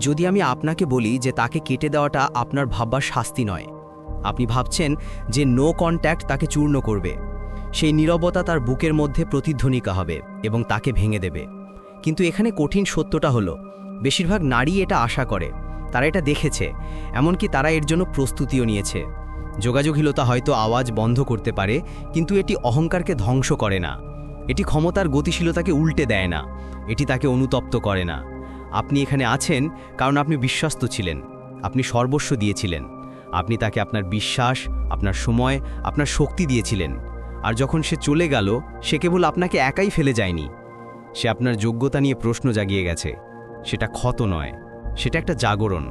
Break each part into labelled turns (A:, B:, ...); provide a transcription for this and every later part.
A: যদি আমি আপনাকে বলি যে তাকে কেটে দেওয়াটা আপনার ভাববার শাস্তি নয়। আপনি ভাবছেন যে নো কন্ট্যাক্ট তাকে চূর্ণ করবে। সেই নীরবতা তার বুকের মধ্যে প্রতিধ্বনিকা হবে এবং তাকে ভেঙে দেবে। কিন্তু এখানে কঠিন সত্যটা হলো, বেশিরভাগ নারী এটা আশা করে, তারা এটা দেখেছে, এমনকি তারা এর জন্য প্রস্তুতিও নিয়েছে। যোগাযোগহীনতা হয়তো আওয়াজ বন্ধ করতে পারে, কিন্তু এটি অহংকারকে ধ্বংস করে না। এটি ক্ষমতার গতিশীলতাকে উল্টে দেয় না। এটি তাকে অনুতপ্ত করে না। আপনি এখানে আছেন কারণ আপনি বিশ্বস্ত ছিলেন। আপনি সর্বস্ব দিয়েছিলেন। আপনি তাকে আপনার বিশ্বাস, আপনার সময়, আপনার শক্তি দিয়েছিলেন। আর যখন সে চলে গেল, সে কেবল আপনাকে একাই ফেলে যায়নি। সে আপনার যোগ্যতা নিয়ে প্রশ্ন জাগিয়ে গেছে। সেটা ক্ষত নয়, সেটা একটা জাগরণ।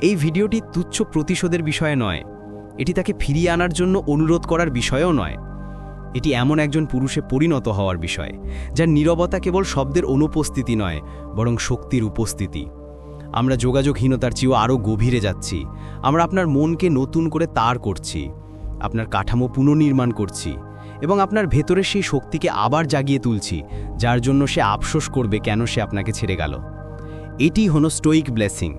A: এই ভিডিওটি তুচ্ছ প্রতিশোধের বিষয়ে নয়, এটি তাকে ফিরিয়ে আনার জন্য অনুরোধ করার বিষয়েও নয়। এটি এমন একজন পুরুষে পরিণত হওয়ার বিষয়, যার নীরবতা কেবল শব্দের অনুপস্থিতি নয়, বরং শক্তির উপস্থিতি। আমরা যোগাযোগহীনতার চেয়েও আরও গভীরে যাচ্ছি। আমরা আপনার মনকে নতুন করে তার করছি, আপনার কাঠামো পুনর্নির্মাণ করছি, এবং আপনার ভেতরে সেই শক্তিকে আবার জাগিয়ে তুলছি, যার জন্য সে আফসোস করবে কেন সে আপনাকে ছেড়ে গেল। এটি হলো স্টোইক ব্লেসিং,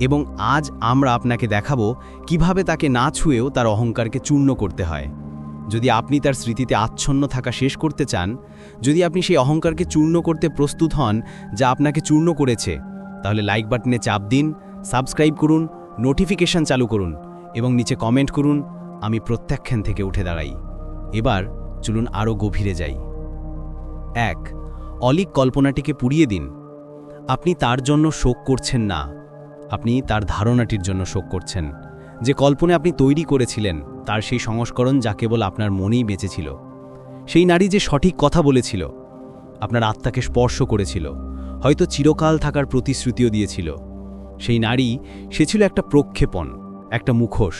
A: এবং আজ আমরা আপনাকে দেখাবো কীভাবে তাকে না ছুঁয়েও তার অহংকারকে চূর্ণ করতে হয়। যদি আপনি তার স্মৃতিতে আচ্ছন্ন থাকা শেষ করতে চান, যদি আপনি সেই অহংকারকে চূর্ণ করতে প্রস্তুত হন যা আপনাকে চূর্ণ করেছে, তাহলে লাইক বাটনে চাপ দিন সাবস্ক্রাইব করুন নোটিফিকেশন চালু করুন এবং নিচে কমেন্ট করুন, আমি প্রত্যাখ্যান থেকে উঠে দাঁড়াই। এবার চলুন আরও গভীরে যাই। এক, অলিক কল্পনাটিকে পুড়িয়ে দিন। আপনি তার জন্য শোক করছেন না, আপনি তার ধারণাটির জন্য শোক করছেন। যে কল্পনা আপনি তৈরি করেছিলেন তার সেই সংস্করণ যা কেবল আপনার মনেই বেঁচেছিল। সেই নারী যে সঠিক কথা বলেছিল, আপনার আত্মাকে স্পর্শ করেছিল, হয়তো চিরকাল থাকার প্রতিশ্রুতিও দিয়েছিল। সেই নারী, সে ছিল একটা প্রক্ষেপণ, একটা মুখোশ,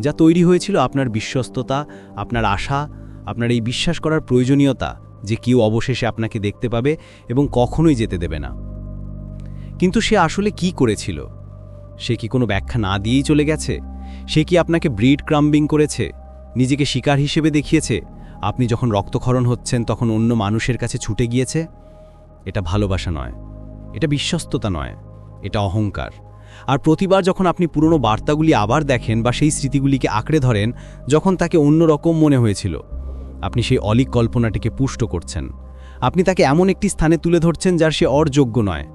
A: যা তৈরি হয়েছিল আপনার বিশ্বস্ততা, আপনার আশা, আপনার এই বিশ্বাস করার প্রয়োজনীয়তা যে কেউ অবশেষে আপনাকে দেখতে পাবে এবং কখনোই যেতে দেবে না। কিন্তু সে আসলে কি করেছিল? সে কি কোনো ব্যাখ্যা না দিয়েই চলে গেছে? সে কি আপনাকে ব্রিড ক্রাম্বিং করেছে? নিজেকে শিকার হিসেবে দেখিয়েছে? আপনি যখন রক্তক্ষরণ হচ্ছেন, তখন অন্য মানুষের কাছে ছুটে গিয়েছে? এটা ভালোবাসা নয়। এটা বিশ্বস্ততা নয়। এটা অহংকার। আর প্রতিবার যখন আপনি পুরনো বার্তাগুলি আবার দেখেন বা সেই স্মৃতিগুলিকে আঁকড়ে ধরেন, যখন তাকে অন্য রকম মনে হয়েছিল। আপনি সেই অলিক কল্পনাটিকে পুষ্ট করছেন। আপনি তাকে এমন একটি স্থানে তুলে ধরছেন যার সে অরযোগ্য নয়।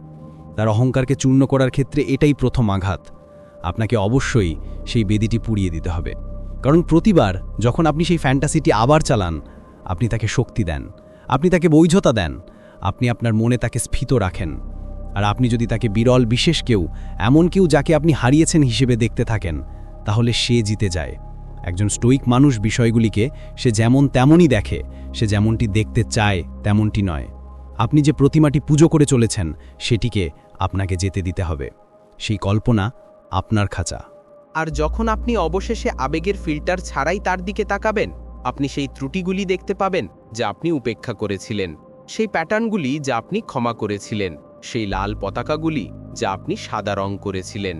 A: তার অহংকারকে চূর্ণ করার ক্ষেত্রে এটাই প্রথম আঘাত। আপনাকে অবশ্যই সেই বেদিটি পুড়িয়ে দিতে হবে। কারণ প্রতিবার যখন আপনি সেই ফ্যান্টাসিটি আবার চালান, আপনি তাকে শক্তি দেন, আপনি তাকে বৈধতা দেন, আপনি আপনার মনে তাকে স্ফীত রাখেন। আর আপনি যদি তাকে বিরল বিশেষ কেউ, এমন কেউ যাকে আপনি হারিয়েছেন হিসেবে দেখতে থাকেন, তাহলে সে জিতে যায়। একজন স্টোইক মানুষ বিষয়গুলিকে সে যেমন তেমনই দেখে, সে যেমনটি দেখতে চায় তেমনটি নয়। আপনি যে প্রতিমাটি পুজো করে চলেছেন, সেটিকে আপনাকে যেতে দিতে হবে। সেই কল্পনা আপনার খাঁচা।
B: আর যখন আপনি অবশেষে আবেগের ফিল্টার ছাড়াই তার দিকে তাকাবেন, আপনি সেই ত্রুটিগুলি দেখতে পাবেন যা আপনি উপেক্ষা করেছিলেন, সেই প্যাটার্নগুলি যা আপনি ক্ষমা করেছিলেন, সেই লাল পতাকাগুলি যা আপনি সাদা রং করেছিলেন।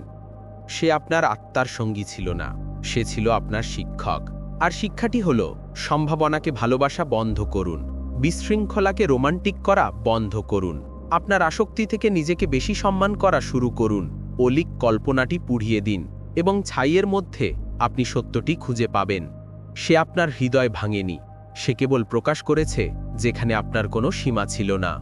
B: সে আপনার আত্মার সঙ্গী ছিল না, সে ছিল আপনার শিক্ষক। আর শিক্ষাটি হল, সম্ভাবনাকে ভালোবাসা বন্ধ করুন, বিশৃঙ্খলাকে রোমান্টিক করা বন্ধ করুন, আপনার আসক্তি থেকে নিজেকে বেশি সম্মান করা শুরু করুন। অলিক কল্পনাটি পুড়িয়ে দিন এবং ছাইয়ের মধ্যে আপনি সত্যটি খুঁজে পাবেন। সে আপনার হৃদয় ভাঙেনি। সে কেবল প্রকাশ করেছে যেখানে আপনার কোনো সীমা ছিল না।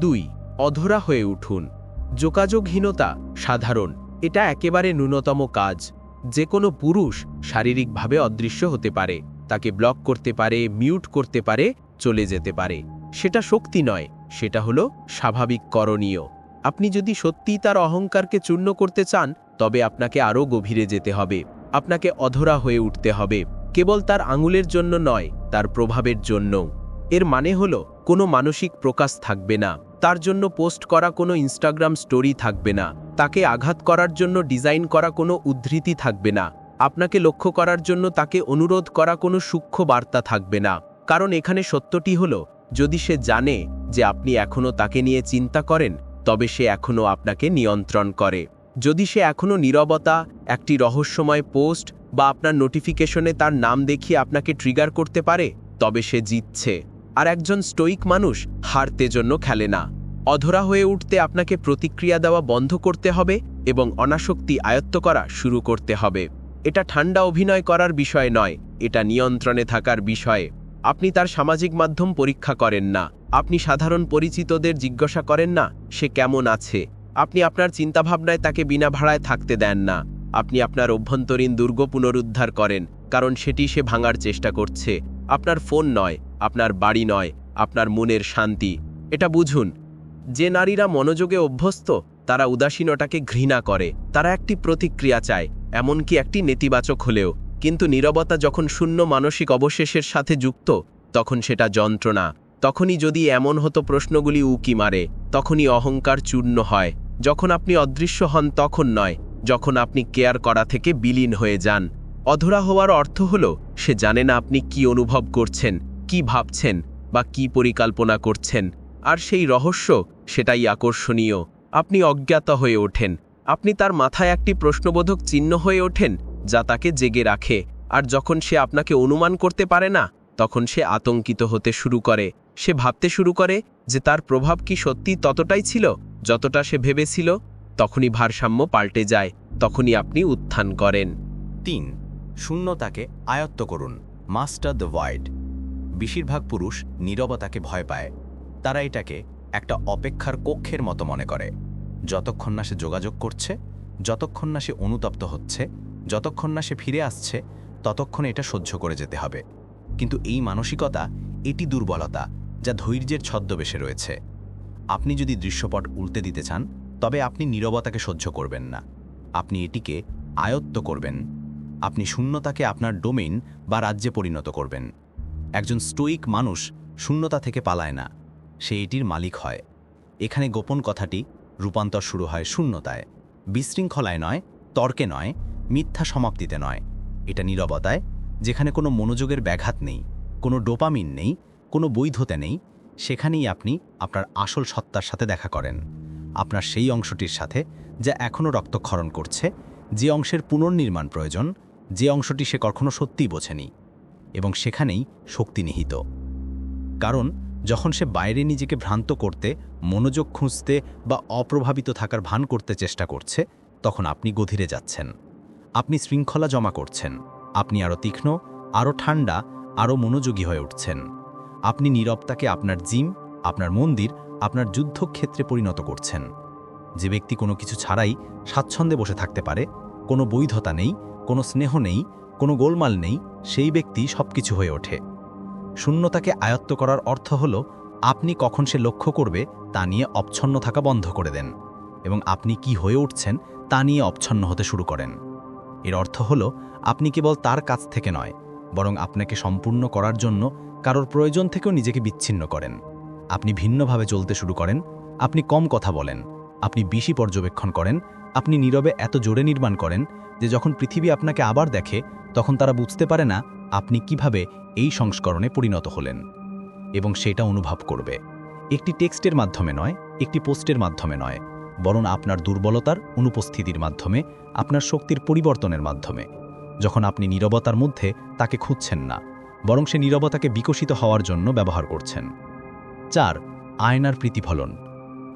B: দুই, অধরা হয়ে উঠুন। যোগাযোগহীনতা সাধারণ। এটা একেবারে ন্যূনতম কাজ। যে কোনো পুরুষ শারীরিকভাবে অদৃশ্য হতে পারে। তাকে ব্লক করতে পারে, মিউট করতে পারে, চলে যেতে পারে। সেটা শক্তি নয়। সেটা হলো স্বাভাবিক করণীয়। আপনি যদি সত্যিই তার অহংকারকে চূর্ণ করতে চান, তবে আপনাকে আরও গভীরে যেতে হবে। আপনাকে অধরা হয়ে উঠতে হবে। কেবল তার আঙুলের জন্য নয়, তার প্রভাবের জন্য। এর মানে হলো, কোনো মানসিক প্রকাশ থাকবে না। তার জন্য পোস্ট করা কোনো ইনস্টাগ্রাম স্টোরি থাকবে না। তাকে আঘাত করার জন্য ডিজাইন করা কোনো উদ্ধৃতি থাকবে না। আপনাকে লক্ষ্য করার জন্য তাকে অনুরোধ করা কোনো সূক্ষ্ম বার্তা থাকবে না। কারণ এখানে সত্যটি হলো, যদি সে জানে যে আপনি এখনও তাকে নিয়ে চিন্তা করেন তবে সে এখনও আপনাকে নিয়ন্ত্রণ করে। যদি সে এখনও নীরবতা, একটি রহস্যময় পোস্ট বা আপনার নোটিফিকেশনে তার নাম দেখিয়ে আপনাকে ট্রিগার করতে পারে, তবে সে জিতছে। আর একজন স্টোইক মানুষ হারতে জন্য খেলে না। অধরা হয়ে উঠতে আপনাকে প্রতিক্রিয়া দেওয়া বন্ধ করতে হবে এবং অনাসক্তি আয়ত্ত করা শুরু করতে হবে। এটা ঠান্ডা অভিনয় করার বিষয় নয়, এটা নিয়ন্ত্রণে থাকার বিষয়। আপনি তার সামাজিক মাধ্যম পরীক্ষা করেন না। আপনি সাধারণ পরিচিতদের জিজ্ঞাসা করেন না, সে কেমন আছে। আপনি আপনার চিন্তাভাবনায় তাকে বিনা ভাড়ায় থাকতে দেন না। আপনি আপনার অভ্যন্তরীণ দুর্গ পুনরুদ্ধার করেন, কারণ সেটি সে ভাঙার চেষ্টা করছে। আপনার ফোন নয়, আপনার বাড়ি নয়, আপনার মনের শান্তি। এটা বুঝুন, যে নারীরা মনোযোগে অভ্যস্ত, তারা উদাসীনতাকে ঘৃণা করে, তারা একটি প্রতিক্রিয়া চায়, এমনকি একটি নেতিবাচক হলেও। কিন্তু নীরবতা যখন শূন্য মানসিক অবশেষের সাথে যুক্ত, তখন সেটা যন্ত্রণা। তখনই যদি এমন হতো প্রশ্নগুলি উকি মারে, তখনই অহংকার চূর্ণ হয়। যখন আপনি অদৃশ্য হন, তখন নয়। যখন আপনি কেয়ার করা থেকে বিলীন হয়ে যান। অধরা হওয়ার অর্থ হল, সে জানে না আপনি কি অনুভব করছেন, কি ভাবছেন, বা কি পরিকল্পনা করছেন। আর সেই রহস্য, সেটাই আকর্ষণীয়। আপনি অজ্ঞাত হয়ে ওঠেন। আপনি তার মাথায় একটি প্রশ্নবোধক চিহ্ন হয়ে ওঠেন, যা তাকে জেগে রাখে। আর যখন সে আপনাকে অনুমান করতে পারে না তখন সে আতঙ্কিত হতে শুরু করে। সে ভাবতে শুরু করে যে তার প্রভাব কি সত্যি ততটাই ছিল, যতটা সে ভেবেছিল। তখনই ভারসাম্য পাল্টে যায়, তখনই আপনি উত্থান করেন।
C: তিন, শূন্যতাকে আয়ত্ত করুন, মাস্টার দ্য ওয়াইড। বেশিরভাগ পুরুষ নীরবতাকে ভয় পায়। তারা এটাকে একটা অপেক্ষার কক্ষের মতো মনে করে। যতক্ষণ না সে যোগাযোগ করছে, যতক্ষণ না সে অনুতপ্ত হচ্ছে, যতক্ষণ না সে ফিরে আসছে, ততক্ষণ এটা সহ্য করে যেতে হবে। কিন্তু এই মানসিকতা, এটি দুর্বলতা, যা ধৈর্যের ছদ্মবেশে রয়েছে। আপনি যদি দৃশ্যপট উল্টে দিতে চান, তবে আপনি নীরবতাকে সহ্য করবেন না। আপনি এটিকে আয়ত্ত করবেন। আপনি শূন্যতাকে আপনার ডোমেইন বা রাজ্যে পরিণত করবেন। একজন স্টোইক মানুষ শূন্যতা থেকে পালায় না। সে এটির মালিক হয়। এখানে গোপন কথাটি রূপান্তর শুরু হয় শূন্যতায়। বিশৃঙ্খলায় নয়, তর্কে নয়, মিথ্যা সমাপ্তিতে নয়। এটা নীরবতায় যেখানে কোনো মনোযোগের ব্যাঘাত নেই, কোনো ডোপামিন নেই, কোনো বৈধতা নেই, সেখানেই আপনি আপনার আসল সত্তার সাথে দেখা করেন। আপনার সেই অংশটির সাথে যা এখনও রক্তক্ষরণ করছে, যে অংশের পুনর্নির্মাণ প্রয়োজন, যে অংশটি সে কখনো সত্যিই বোঝেনি এবং সেখানেই শক্তি নিহিত। কারণ যখন সে বাইরে নিজেকে ভ্রান্ত করতে, মনোযোগ খুঁজতে বা অপ্রভাবিত থাকার ভান করতে চেষ্টা করছে, তখন আপনি গভীরে যাচ্ছেন। আপনি শৃঙ্খলা জমা করছেন। আপনি আরও তীক্ষ্ণ, আরও ঠান্ডা, আরও মনোযোগী হয়ে উঠছেন। আপনি নীরবতাকে আপনার জিম, আপনার মন্দির, আপনার যুদ্ধক্ষেত্রে পরিণত করছেন। যে ব্যক্তি কোনো কিছু ছাড়াই স্বাচ্ছন্দ্যে বসে থাকতে পারে, কোনো বৈধতা নেই, কোনো স্নেহ নেই, কোনো গোলমাল নেই, সেই ব্যক্তি সবকিছু হয়ে ওঠে। শূন্যতাকে আয়ত্ত করার অর্থ হল, আপনি কখন সে লক্ষ্য করবে তা নিয়ে অপছন্ন থাকা বন্ধ করে দেন এবং আপনি কি হয়ে উঠছেন তা নিয়ে অপছন্ন হতে শুরু করেন। এর অর্থ হল, আপনি কেবল তার কাছ থেকে নয়, বরং আপনাকে সম্পূর্ণ করার জন্য কারোর প্রয়োজন থেকেও নিজেকে বিচ্ছিন্ন করেন। আপনি ভিন্নভাবে চলতে শুরু করেন, আপনি কম কথা বলেন, আপনি বেশি পর্যবেক্ষণ করেন, আপনি নীরবে এত জোরে নির্মাণ করেন যে যখন পৃথিবী আপনাকে আবার দেখে, তখন তারা বুঝতে পারে না আপনি কীভাবে এই সংস্করণে পরিণত হলেন এবং সেটা অনুভব করবে। একটি টেক্সটের মাধ্যমে নয়, একটি পোস্টের মাধ্যমে নয়। বরং আপনার দুর্বলতার অনুপস্থিতির মাধ্যমে, আপনার শক্তির পরিবর্তনের মাধ্যমে। যখন আপনি নীরবতার মধ্যে, তাকে খুঁজছেন না, বরং সে নীরবতাকে বিকশিত হওয়ার জন্য ব্যবহার করছেন। চার, আয়নার প্রীতিফলন।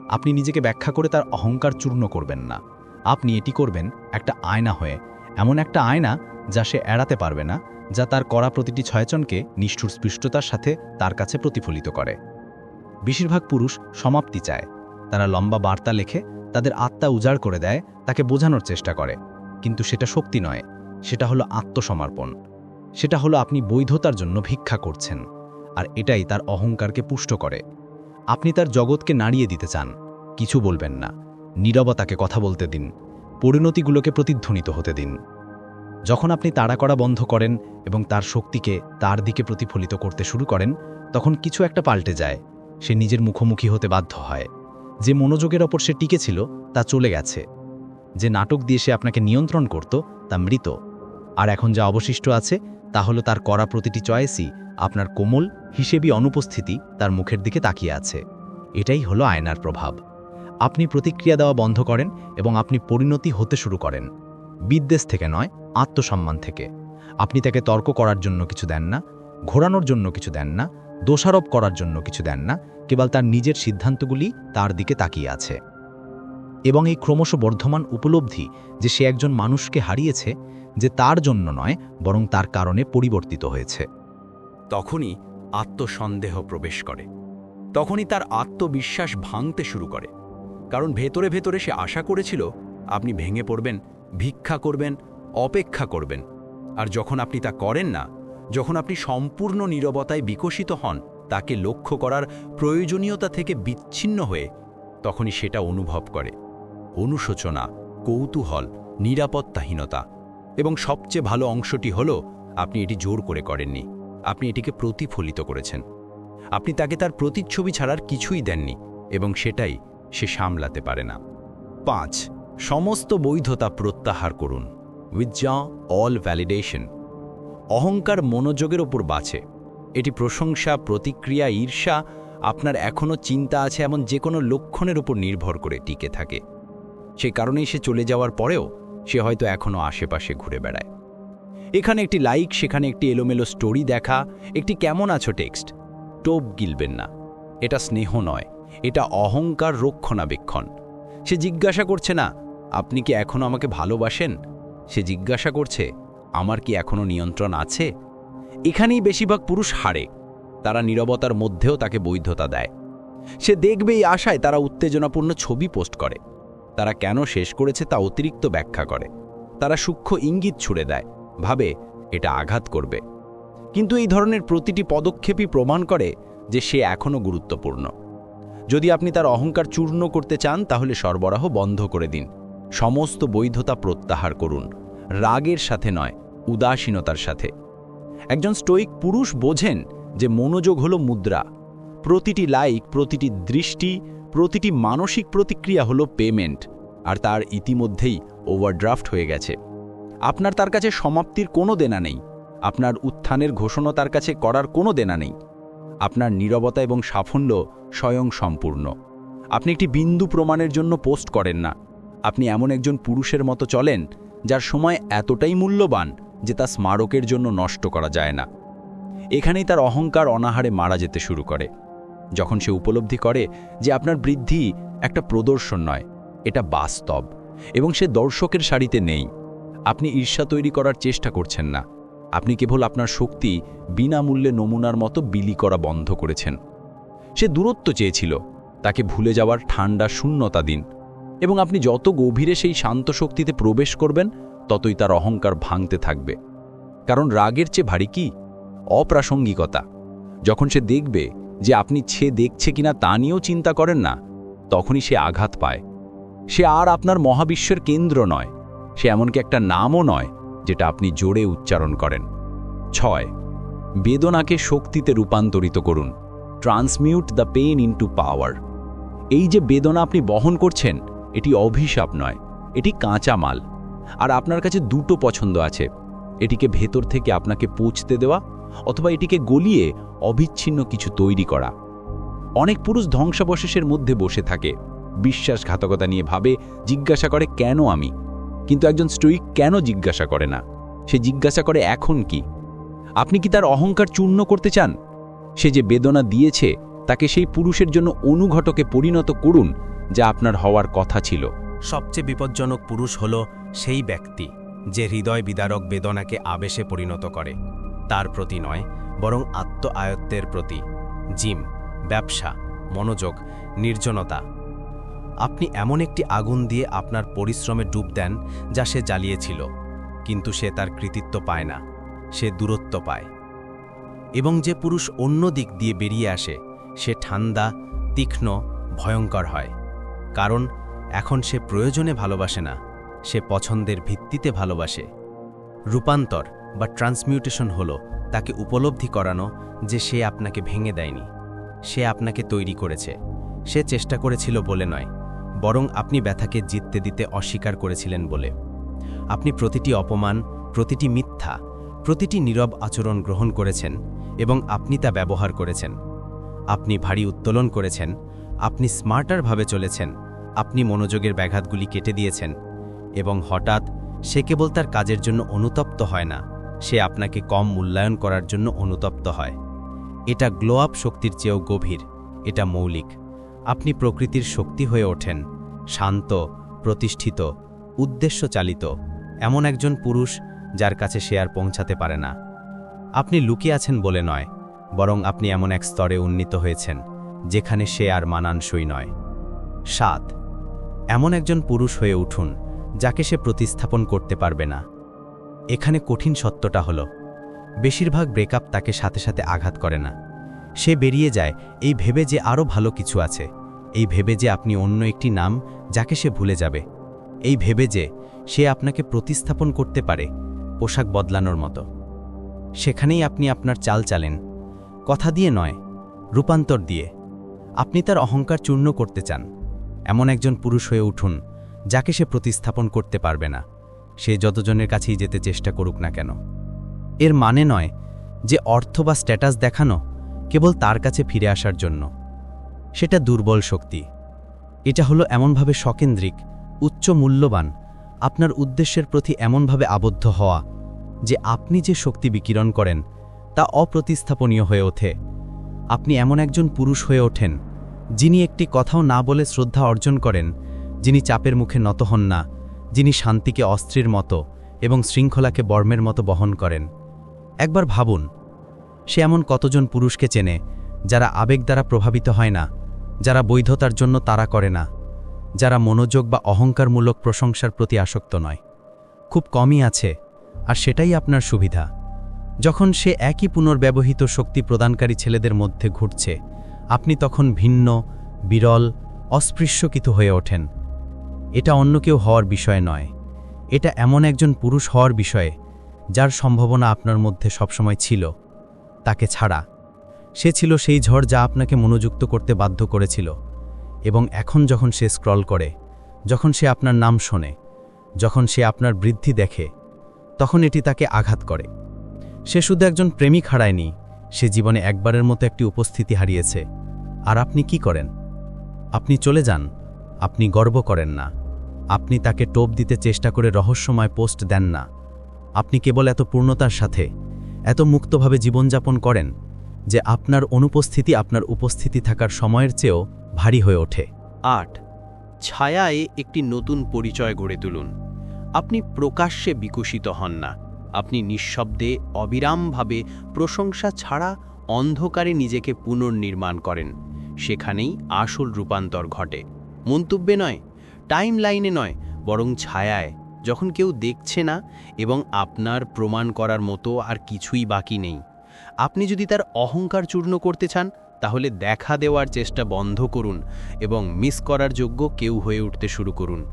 C: আপনি নিজেকে ব্যাখ্যা করে তার অহংকার চূর্ণ করবেন না। আপনি এটি করবেন একটা আয়না হয়ে, এমন একটা আয়না যা সে এড়াতে পারবে না, যা তার করা প্রতিটি ছয়চনকে নিষ্ঠুর স্পৃষ্টতার সাথে তার কাছে প্রতিফলিত করে। বেশিরভাগ পুরুষ সমাপ্তি চায়। তারা লম্বা বার্তা লেখে, তাদের আত্মা উজাড় করে দেয়, তাকে বোঝানোর চেষ্টা করে। কিন্তু সেটা শক্তি নয়, সেটা হলো আত্মসমর্পণ। সেটা হলো আপনি বৈধতার জন্য ভিক্ষা করছেন, আর এটাই তার অহংকারকে পুষ্ট করে। আপনি তার জগৎকে নাড়িয়ে দিতে চান, কিছু বলবেন না। নীরবতাকে কথা বলতে দিন, পরিণতিগুলোকে প্রতিধ্বনিত হতে দিন। যখন আপনি তাড়া করা বন্ধ করেন এবং তার শক্তিকে তার দিকে প্রতিফলিত করতে শুরু করেন, তখন কিছু একটা পাল্টে যায়, সে নিজের মুখোমুখি হতে বাধ্য হয়। যে মনোযোগের ওপর সে টিকেছিল, তা চলে গেছে। যে নাটক দিয়ে সে আপনাকে নিয়ন্ত্রণ করত, তা মৃত। আর এখন যা অবশিষ্ট আছে, তা হলো তার করা প্রতিটি চয়েসই আপনার কোমল, হিসেবি অনুপস্থিতি তার মুখের দিকে তাকিয়ে আছে। এটাই হলো আয়নার প্রভাব। আপনি প্রতিক্রিয়া দেওয়া বন্ধ করেন এবং আপনি পরিণতি হতে শুরু করেন। বিদ্বেষ থেকে নয়, আত্মসম্মান থেকে। আপনি তাকে তর্ক করার জন্য কিছু দেন না, ঘোরানোর জন্য কিছু দেন না, দোষারোপ করার জন্য কিছু দেন না
D: কেবল তার নিজের সিদ্ধান্তগুলি তার দিকে তাকিয়ে আছে। এবং এই ক্রমশ বর্ধমান উপলব্ধি যে সে একজন মানুষকে হারিয়েছে, যে তার জন্য নয়, বরং তার কারণে পরিবর্তিত হয়েছে।
C: তখনই আত্মসন্দেহ প্রবেশ করে। তখনই তার আত্মবিশ্বাস ভাঙতে শুরু করে। কারণ ভেতরে ভেতরে সে আশা করেছিল, আপনি ভেঙে পড়বেন, ভিক্ষা করবেন, অপেক্ষা করবেন। আর যখন আপনি তা করেন না, যখন আপনি সম্পূর্ণ নীরবতায় বিকশিত হন তাকে লক্ষ্য করার প্রয়োজনীয়তা থেকে বিচ্ছিন্ন হয়ে তখনই সেটা অনুভব করে। অনুশোচনা, কৌতূহল, নিরাপত্তাহীনতা এবং সবচেয়ে ভালো অংশটি হল আপনি এটি জোর করে করেননি। আপনি এটিকে প্রতিফলিত করেছেন। আপনি তাকে তার প্রতিচ্ছবি ছাড়ার কিছুই দেননি এবং সেটাই সে সামলাতে পারে না। পাঁচ, সমস্ত বৈধতা প্রত্যাহার করুন। With all validation. অহংকার মনোযোগের ওপর বাঁচে। এটি প্রশংসা, প্রতিক্রিয়া, ঈর্ষা, আপনার এখনও চিন্তা আছে এমন যে কোনো লক্ষণের উপর নির্ভর করে টিকে থাকে। সেই কারণেই সে চলে যাওয়ার পরেও সে হয়তো এখনও আশেপাশে ঘুরে বেড়ায়। এখানে একটি লাইক, সেখানে একটি এলোমেলো স্টোরি দেখা, একটি কেমন আছো টেক্সট, টোপ গিলবেন না। এটা স্নেহ নয়, এটা অহংকার রক্ষণাবেক্ষণ। সে জিজ্ঞাসা করছে, না, আপনি কি এখনও আমাকে ভালোবাসেন? সে জিজ্ঞাসা করছে, আমার কি এখনও নিয়ন্ত্রণ আছে? এখানেই বেশিরভাগ পুরুষ হারে। তারা নীরবতার মধ্যেও তাকে বৈধতা দেয়। সে দেখবে এই আশায় তারা উত্তেজনাপূর্ণ ছবি পোস্ট করে। তারা কেন শেষ করেছে তা অতিরিক্ত ব্যাখ্যা করে। তারা সূক্ষ্ম ইঙ্গিত ছুড়ে দেয়, ভাবে, এটা আঘাত করবে। কিন্তু এই ধরনের প্রতিটি পদক্ষেপই প্রমাণ করে যে সে এখনও গুরুত্বপূর্ণ। যদি আপনি তার অহংকার চূর্ণ করতে চান, তাহলে সরবরাহ বন্ধ করে দিন। সমস্ত বৈধতা প্রত্যাহার করুন। রাগের সাথে নয়, উদাসীনতার সাথে। একজন স্টোইক পুরুষ বোঝেন যে মনোযোগ হলো মুদ্রা। প্রতিটি লাইক, প্রতিটি দৃষ্টি, প্রতিটি মানসিক প্রতিক্রিয়া হলো পেমেন্ট, আর তার ইতিমধ্যেই ওভারড্রাফট হয়ে গেছে। আপনার তার কাছে সমাপ্তির কোনো দেনা নেই, আপনার উত্থানের ঘোষণা তার কাছে করার কোনো দেনা নেই। আপনার নীরবতা এবং সাফল্য স্বয়ং সম্পূর্ণ। আপনি একটি বিন্দু প্রমাণের জন্য পোস্ট করেন না। আপনি এমন একজন পুরুষের মতো চলেন, যার সময় এতটাই মূল্যবান যে তা স্মারকের জন্য নষ্ট করা যায় না। এখানেই তার অহংকার অনাহারে মারা যেতে শুরু করে। যখন সে উপলব্ধি করে যে আপনার বৃদ্ধি একটা প্রদর্শন নয়, এটা বাস্তব এবং সে দর্শকের সারিতে নেই। আপনি ঈর্ষা তৈরি করার চেষ্টা করছেন না। আপনি কেবল আপনার শক্তি বিনামূল্যে নমুনার মতো বিলি করা বন্ধ করেছেন। সে দূরত্ব চেয়েছিল, তাকে ভুলে যাওয়ার ঠান্ডা শূন্যতা দিন এবং আপনি যত গভীরে সেই শান্ত শক্তিতে প্রবেশ করবেন ততই তার অহংকার ভাঙতে থাকবে। কারণ রাগের চেয়ে ভারী কি? অপ্রাসঙ্গিকতা। যখন সে দেখবে যে আপনি ছে দেখছে কিনা তা নিয়েও চিন্তা করেন না, তখনই সে আঘাত পায়। সে আর আপনার মহাবিশ্বের কেন্দ্র নয়, সে এমনকি একটা নামও নয়, যেটা আপনি জোরে উচ্চারণ করেন। ছয়, বেদনাকে শক্তিতে রূপান্তরিত করুন। Transmute the pain into power. এই যে বেদনা আপনি বহন করছেন, এটি অভিশাপ নয়, এটি কাঁচা মাল আর আপনার কাছে দুটো পছন্দ আছে। এটিকে ভেতর থেকে আপনাকে পৌঁছতে দেওয়া অথবা এটিকে গলিয়ে অবিচ্ছিন্ন কিছু তৈরি করা। অনেক পুরুষ ধ্বংসাবশেষের মধ্যে বসে থাকে। বিশ্বাসঘাতকতা নিয়ে ভাবে, জিজ্ঞাসা করে, কেন আমি? কিন্তু একজন স্ট্রুইক কেন জিজ্ঞাসা করে না? সে জিজ্ঞাসা করে, এখন কি? আপনি কি তার অহংকার চূর্ণ করতে চান? সে যে বেদনা দিয়েছে, তাকে সেই পুরুষের জন্য অনুঘটকে পরিণত করুন, যা আপনার হওয়ার কথা ছিল।
A: সবচেয়ে বিপজ্জনক পুরুষ হল সেই ব্যক্তি যে হৃদয় বিদারক বেদনাকে আবেশে পরিণত করে, তার প্রতি নয়, বরং আত্ম আয়ত্তের প্রতি। জিম, ব্যবসা, মনোযোগ, নির্জনতা। আপনি এমন একটি আগুন দিয়ে আপনার পরিশ্রমে ডুব দেন যা সে জ্বালিয়েছিল, কিন্তু সে তার কৃতিত্ব পায় না, সে দূরত্ব পায়। এবং যে পুরুষ অন্য দিক দিয়ে বেরিয়ে আসে, সে ঠান্ডা, তীক্ষ্ণ, ভয়ঙ্কর হয়, কারণ এখন সে প্রয়োজনে ভালোবাসে না। সে পছন্দের ভিত্তিতে ভালোবাসে। রূপান্তর বা ট্রান্সমিউটেশন হল তাকে উপলব্ধি করানো যে সে আপনাকে ভেঙে দেয়নি। সে আপনাকে তৈরি করেছে। সে চেষ্টা করেছিল বলে নয়, বরং আপনি ব্যথাকে জিততে দিতে অস্বীকার করেছিলেন বলে। আপনি প্রতিটি অপমান, প্রতিটি মিথ্যা, প্রতিটি নীরব আচরণ গ্রহণ করেছেন এবং আপনি তা ব্যবহার করেছেন। আপনি ভারী উত্তোলন করেছেন, আপনি স্মার্টারভাবে চলেছেন, আপনি মনোযোগের ব্যাঘাতগুলি কেটে দিয়েছেন এবং হঠাৎ সে কেবল তার কাজের জন্য অনুতপ্ত হয় না, সে আপনাকে কম মূল্যায়ন করার জন্য অনুতপ্ত হয়। এটা গ্লো আপ শক্তির চেয়েও গভীর, এটা মৌলিক। আপনি প্রকৃতির শক্তি হয়ে ওঠেন, শান্ত, প্রতিষ্ঠিত উদ্দেশ্য চালিত এমন একজন পুরুষ যার কাছে সে আর পৌঁছাতে পারে না। আপনি লুকিয়ে আছেন বলে নয়, বরং আপনি এমন এক স্তরে উন্নীত হয়েছেন, যেখানে সে আর মানানসই নয়। সাত, এমন একজন পুরুষ হয়ে উঠুন যাকে সে প্রতিস্থাপন করতে পারবে না। এখানে কঠিন সত্যটা হলো, বেশিরভাগ ব্রেকআপ তাকে সাথে সাথে আঘাত করে না। সে বেরিয়ে যায়, এই ভেবে যে আরও ভালো কিছু আছে। এই ভেবে যে আপনি অন্য একটি নাম যাকে সে ভুলে যাবে। এই ভেবে যে সে আপনাকে প্রতিস্থাপন করতে পারে, পোশাক বদলানোর মতো। সেখানেই আপনি আপনার চাল চালেন। কথা দিয়ে নয়, রূপান্তর দিয়ে। আপনি তার অহংকার চূর্ণ করতে চান। এমন একজন পুরুষ হয়ে উঠুন যাকে সে প্রতিস্থাপন করতে পারবে না। সে যতজনের কাছেই যেতে চেষ্টা করুক না কেন। এর মানে নয় যে অর্থ বা স্ট্যাটাস দেখানো কেবল তার কাছে ফিরে আসার জন্য। সেটা দুর্বল শক্তি। এটা হলো এমনভাবে সকেন্দ্রিক উচ্চ মূল্যবান, আপনার উদ্দেশ্যের প্রতি এমনভাবে আবদ্ধ হওয়া যে আপনি যে শক্তি বিকিরণ করেন তা অপ্রতিস্থাপনীয় হয়ে ওঠে। আপনি এমন একজন পুরুষ হয়ে ওঠেন যিনি একটি কথাও না বলে শ্রদ্ধা অর্জন করেন যিনি চাপের মুখে নত হন না, যিনি শান্তিকে অস্ত্রের মতো এবং শৃঙ্খলাকে বর্মের মতো বহন করেন। একবার ভাবুন, সে এমন কতজন পুরুষকে চেনে যারা আবেগ দ্বারা প্রভাবিত হয় না, যারা বৈধতার জন্য তারা করে না, যারা মনোযোগ বা অহংকারমূলক প্রশংসার প্রতি আসক্ত নয়। খুব কমই আছে, আর সেটাই আপনার সুবিধা। যখন সে একই পুনর্ব্যবহৃত শক্তি প্রদানকারী ছেলেদের মধ্যে ঘুরছে, আপনি তখন ভিন্ন, বিরল, অস্পৃশ্যকিত হয়ে ওঠেন। এটা অন্য কেউ হওয়ার বিষয় নয়। এটা এমন একজন পুরুষ হওয়ার বিষয়ে, যার সম্ভাবনা আপনার মধ্যে সবসময় ছিল। তাকে ছাড়া। সে ছিল সেই ঝড় যা আপনাকে মনোযুক্ত করতে বাধ্য করেছিল। এবং এখন যখন সে স্ক্রল করে, যখন সে আপনার নাম শোনে, যখন সে আপনার বৃদ্ধি দেখে, তখন এটি তাকে আঘাত করে। সে শুধু একজন প্রেমিক হারায়নি, সে জীবনে একবারের মতো একটি উপস্থিতি হারিয়েছে। আর আপনি কি করেন? আপনি চলে যান, আপনি গর্ব করেন না। আপনি তাকে টোপ দিতে চেষ্টা করে রহস্যময় পোস্ট দেন না। আপনি কেবল এত পূর্ণতার সাথে, এত মুক্তভাবে জীবনযাপন করেন যে আপনার অনুপস্থিতি আপনার উপস্থিতি থাকার সময়ের চেয়েও ভারী হয়ে ওঠে।
B: আট, ছায়ায় একটি নতুন পরিচয় গড়ে তুলুন। আপনি প্রকাশ্যে বিকশিত হন না। আপনি নিঃশব্দে, অবিরামভাবে প্রশংসা ছাড়া অন্ধকারে নিজেকে পুনর্নির্মাণ করেন। সেখানেই আসল রূপান্তর ঘটে। মন্তব্যে নয় টাইম লাইনে নয়, বরং ছায়ায়, যখন কেউ দেখছে না এবং আপনার প্রমাণ করার মতো আর কিছুই বাকি নেই। আপনি যদি তার অহংকার চূর্ণ করতে চান, তাহলে দেখা দেওয়ার চেষ্টা বন্ধ করুন এবং মিস করার যোগ্য কেউ হয়ে উঠতে শুরু করুন।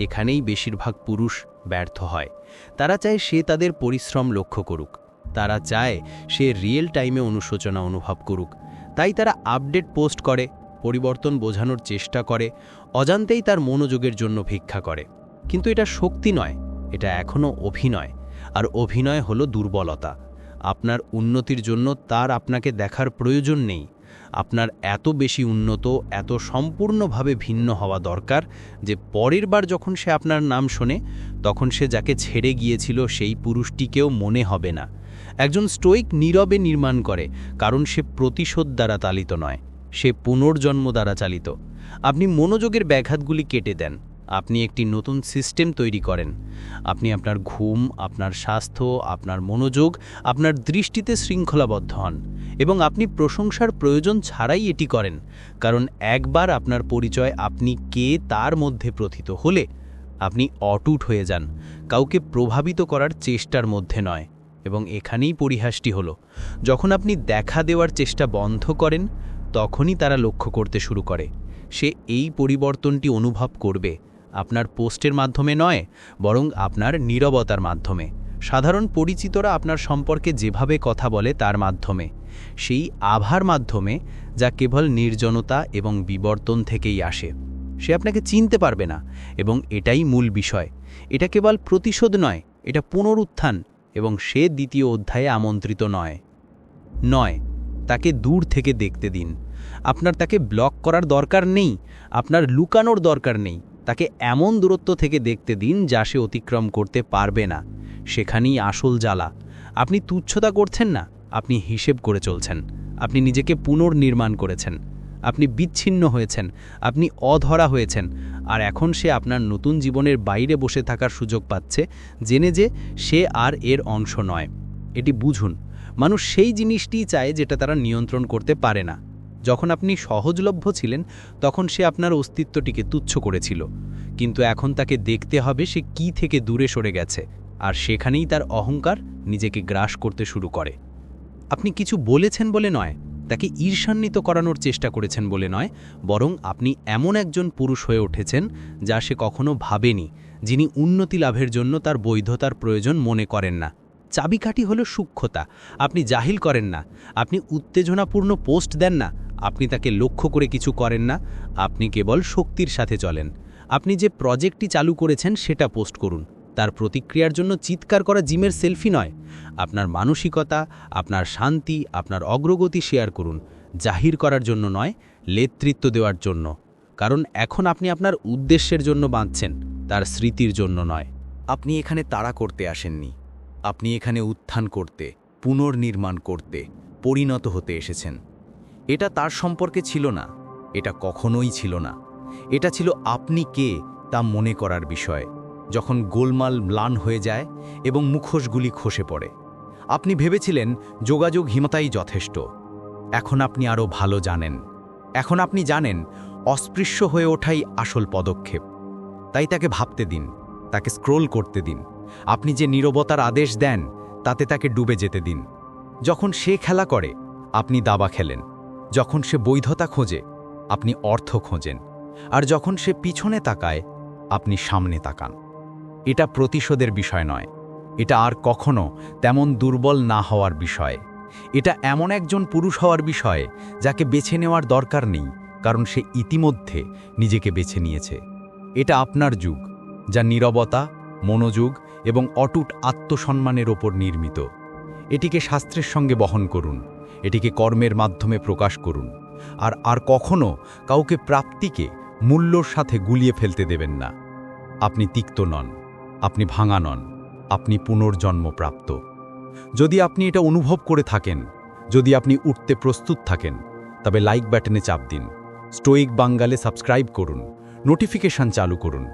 B: এখানেই বেশিরভাগ পুরুষ ব্যর্থ হয়। তারা চায় সে তাদের পরিশ্রম লক্ষ্য করুক। তারা চায় সে রিয়েল টাইমে অনুশোচনা অনুভব করুক। তাই তারা আপডেট পোস্ট করে পরিবর্তন বোঝানোর চেষ্টা করে, অজান্তেই তার মনোযোগের জন্য ভিক্ষা করে। কিন্তু এটা শক্তি নয়, এটা এখনও অভিনয়। আর অভিনয় হলো দুর্বলতা। আপনার উন্নতির জন্য তার আপনাকে দেখার প্রয়োজন নেই। আপনার এত বেশি উন্নত, এত সম্পূর্ণভাবে ভিন্ন হওয়া দরকার যে পরের বার যখন সে আপনার নাম শোনে, তখন সে যাকে ছেড়ে গিয়েছিল সেই পুরুষটিকেও মনে হবে না। একজন স্টোইক নীরবে নির্মাণ করে, কারণ সে প্রতিশোধ দ্বারা তালিত নয়। সে পুনর্জন্ম দ্বারা চালিত। আপনি মনোযোগের ব্যাঘাতগুলি কেটে দেন। আপনি একটি নতুন সিস্টেম তৈরি করেন। আপনি আপনার ঘুম, আপনার স্বাস্থ্য, আপনার মনোযোগ, আপনার দৃষ্টিতে শৃঙ্খলাবদ্ধ হন এবং আপনি প্রশংসার প্রয়োজন ছাড়াই এটি করেন। কারণ একবার আপনার পরিচয় আপনি কে তার মধ্যে প্রথিত হলে আপনি অটুট হয়ে যান। কাউকে প্রভাবিত করার চেষ্টার মধ্যে নয় এবং এখানেই পরিহাসটি হলো। যখন আপনি দেখা দেওয়ার চেষ্টা বন্ধ করেন তখনই তারা লক্ষ্য করতে শুরু করে। সে এই পরিবর্তনটি অনুভব করবে আপনার পোস্টের মাধ্যমে নয়, বরং আপনার নীরবতার মাধ্যমে। সাধারণ পরিচিতরা আপনার সম্পর্কে যেভাবে কথা বলে তার মাধ্যমে। সেই আভার মাধ্যমে যা কেবল নির্জনতা এবং বিবর্তন থেকেই আসে। সে আপনাকে চিনতে পারবে না, এবং এটাই মূল বিষয়। এটা কেবল প্রতিশোধ নয়, এটা পুনরুত্থান, এবং সে দ্বিতীয় অধ্যায়ে আমন্ত্রিত নয়। নয়, তাকে দূর থেকে দেখতে দিন। আপনার তাকে ব্লক করার দরকার নেই, আপনার লুকানোর দরকার নেই, তাকে এমন দূরত্ব থেকে দেখতে দিন যা সে অতিক্রম করতে পারবে না। সেখানেই আসল জ্বালা। আপনি তুচ্ছতা করছেন না, আপনি হিসেব করে চলছেন। আপনি নিজেকে পুনর্নির্মাণ করেছেন।
E: আপনি বিচ্ছিন্ন হয়েছেন, আপনি অধরা হয়েছেন। আর এখন সে আপনার নতুন জীবনের বাইরে বসে থাকার সুযোগ পাচ্ছে, জেনে যে সে আর এর অংশ নয়। এটি বুঝুন, মানুষ সেই জিনিসটিই চায় যেটা তারা নিয়ন্ত্রণ করতে পারে না। যখন আপনি সহজলভ্য ছিলেন, তখন সে আপনার অস্তিত্বটিকে তুচ্ছ করেছিল। কিন্তু এখন তাকে দেখতে হবে সে কি থেকে দূরে সরে গেছে, আর সেখানেই তার অহংকার নিজেকে গ্রাস করতে শুরু করে। আপনি কিছু বলেছেন বলে নয়, তাকে ঈর্ষান্বিত করানোর চেষ্টা করেছেন বলে নয়, বরং আপনি এমন একজন পুরুষ হয়ে উঠেছেন যা সে কখনো ভাবেনি, যিনি উন্নতি লাভের জন্য তার বৈধতার প্রয়োজন মনে করেন না। চাবিকাঠি হল সূক্ষ্মতা আপনি জাহিল করেন না, আপনি উত্তেজনাপূর্ণ পোস্ট দেন না আপনি তাকে লক্ষ্য করে কিছু করেন না, আপনি কেবল শক্তির সাথে চলেন। আপনি যে প্রজেক্টটি চালু করেছেন সেটা পোস্ট করুন। তার প্রতিক্রিয়ার জন্য চিৎকার করা জিমের সেলফি নয়। আপনার মানসিকতা, আপনার শান্তি, আপনার অগ্রগতি শেয়ার করুন। জাহির করার জন্য নয়, নেতৃত্ব দেওয়ার জন্য। কারণ এখন আপনি আপনার উদ্দেশ্যের জন্য বাঁধছেন, তার স্মৃতির জন্য নয়।
C: আপনি এখানে তাড়া করতে আসেননি। আপনি এখানে উত্থান করতে, পুনর্নির্মাণ করতে পরিণত হতে এসেছেন। এটা তার সম্পর্কে ছিল না, এটা কখনোই ছিল না। এটা ছিল আপনি কে তা মনে করার বিষয়, যখন গোলমাল ম্লান হয়ে যায় এবং মুখোশগুলি খসে পড়ে। আপনি ভেবেছিলেন যোগাযোগ হিমতাই যথেষ্ট, এখন আপনি আরও ভালো জানেন। এখন আপনি জানেন অস্পৃশ্য হয়ে ওঠাই আসল পদক্ষেপ। তাই তাকে ভাবতে দিন, তাকে স্ক্রোল করতে দিন। আপনি যে নীরবতার আদেশ দেন, তাতে তাকে ডুবে যেতে দিন। যখন সে খেলা করে, আপনি দাবা খেলেন। যখন সে বৈধতা খোঁজে, আপনি অর্থ খোঁজেন। আর যখন সে পিছনে তাকায়, আপনি সামনে তাকান। এটা প্রতিশোধের বিষয় নয়। এটা আর কখনো তেমন দুর্বল না হওয়ার বিষয়। এটা এমন একজন পুরুষ হওয়ার বিষয়, যাকে বেছে নেওয়ার দরকার নেই, কারণ সে ইতিমধ্যে নিজেকে বেছে নিয়েছে। এটা আপনার যুগ, যা নীরবতা, মনোযোগ এবং অটুট আত্মসম্মানের ওপর নির্মিত। এটিকে শাস্ত্রের সঙ্গে বহন করুন। এটিকে কর্মের মাধ্যমে প্রকাশ করুন। আর আর কখনো কাউকে প্রাপ্তিকে মূল্যর সাথে গুলিয়ে ফেলতে দেবেন না। আপনি তিক্ত নন, আপনি ভাঙা নন, আপনি পুনর্জন্মপ্রাপ্ত যদি আপনি এটা অনুভব করে থাকেন, যদি আপনি উঠতে প্রস্তুত থাকেন, তবে লাইক বাটনে চাপ দিন, স্টোইক বাঙ্গালে সাবস্ক্রাইব করুন, নোটিফিকেশন চালু করুন,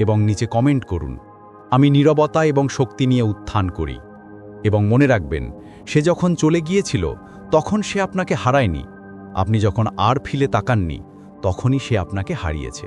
C: এবং নিচে কমেন্ট করুন, আমি নীরবতা এবং শক্তি নিয়ে উত্থান করি। এবং মনে রাখবেন, সে যখন চলে গিয়েছিল তখন সে আপনাকে হারায়নি। আপনি যখন আর ফিলে তাকাননি তখনই সে আপনাকে হারিয়েছে।